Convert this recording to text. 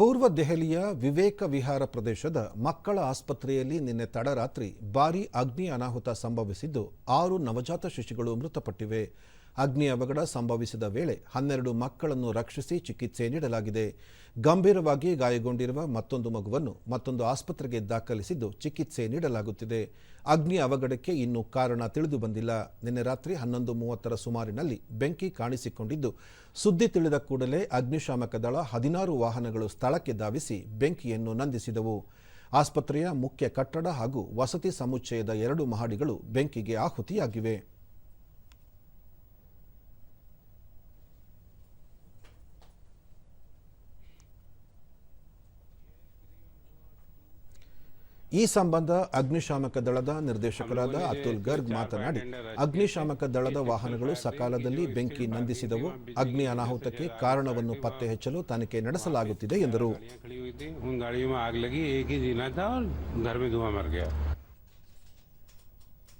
ಪೂರ್ವ ದೆಹಲಿಯ ವಿವೇಕ ವಿಹಾರ ಪ್ರದೇಶದ ಮಕ್ಕಳ ಆಸ್ಪತ್ರೆಯಲ್ಲಿ ನಿನ್ನೆ ತಡರಾತ್ರಿ ಭಾರೀ ಅಗ್ನಿ ಅನಾಹುತ ಸಂಭವಿಸಿದ್ದು ಆರು ನವಜಾತ ಶಿಶುಗಳು ಮೃತಪಟ್ಟಿವೆ. ಅಗ್ನಿ ಅವಘಡ ಸಂಭವಿಸಿದ ವೇಳೆ ಹನ್ನೆರಡು ಮಕ್ಕಳನ್ನು ರಕ್ಷಿಸಿ ಚಿಕಿತ್ಸೆ ನೀಡಲಾಗಿದೆ. ಗಂಭೀರವಾಗಿ ಗಾಯಗೊಂಡಿರುವ ಮತ್ತೊಂದು ಮಗುವನ್ನು ಮತ್ತೊಂದು ಆಸ್ಪತ್ರೆಗೆ ದಾಖಲಿಸಿದ್ದು ಚಿಕಿತ್ಸೆ ನೀಡಲಾಗುತ್ತಿದೆ. ಅಗ್ನಿ ಅವಘಡಕ್ಕೆ ಇನ್ನೂ ಕಾರಣ ತಿಳಿದು ಬಂದಿಲ್ಲ. ನಿನ್ನೆ ರಾತ್ರಿ ಹನ್ನೊಂದು ಮೂವತ್ತರ ಸುಮಾರಿನಲ್ಲಿ ಬೆಂಕಿ ಕಾಣಿಸಿಕೊಂಡಿದ್ದು, ಸುದ್ದಿ ತಿಳಿದ ಕೂಡಲೇ ಅಗ್ನಿಶಾಮಕ ದಳ ಹದಿನಾರು ವಾಹನಗಳು ಸ್ಥಳಕ್ಕೆ ಧಾವಿಸಿ ಬೆಂಕಿಯನ್ನು ನಂದಿಸಿದವು. ಆಸ್ಪತ್ರೆಯ ಮುಖ್ಯ ಕಟ್ಟಡ ಹಾಗೂ ವಸತಿ ಸಮುಚ್ಚಯದ ಎರಡು ಮಹಡಿಗಳು ಬೆಂಕಿಗೆ ಆಹುತಿಯಾಗಿವೆ. ಈ ಸಂಬಂಧ ಅಗ್ನಿಶಾಮಕ ದಳದ ನಿರ್ದೇಶಕರಾದ ಅತುಲ್ ಗರ್ಗ್ ಮಾತನಾಡಿ, ಅಗ್ನಿಶಾಮಕ ದಳದ ವಾಹನಗಳು ಸಕಾಲದಲ್ಲಿ ಬೆಂಕಿ ನಂದಿಸಿದವು. ಅಗ್ನಿ ಅನಾಹುತಕ್ಕೆ ಕಾರಣವನ್ನು ಪತ್ತೆ ಹಚ್ಚಲು ತನಿಖೆ ನಡೆಸಲಾಗುತ್ತಿದೆ ಎಂದರು.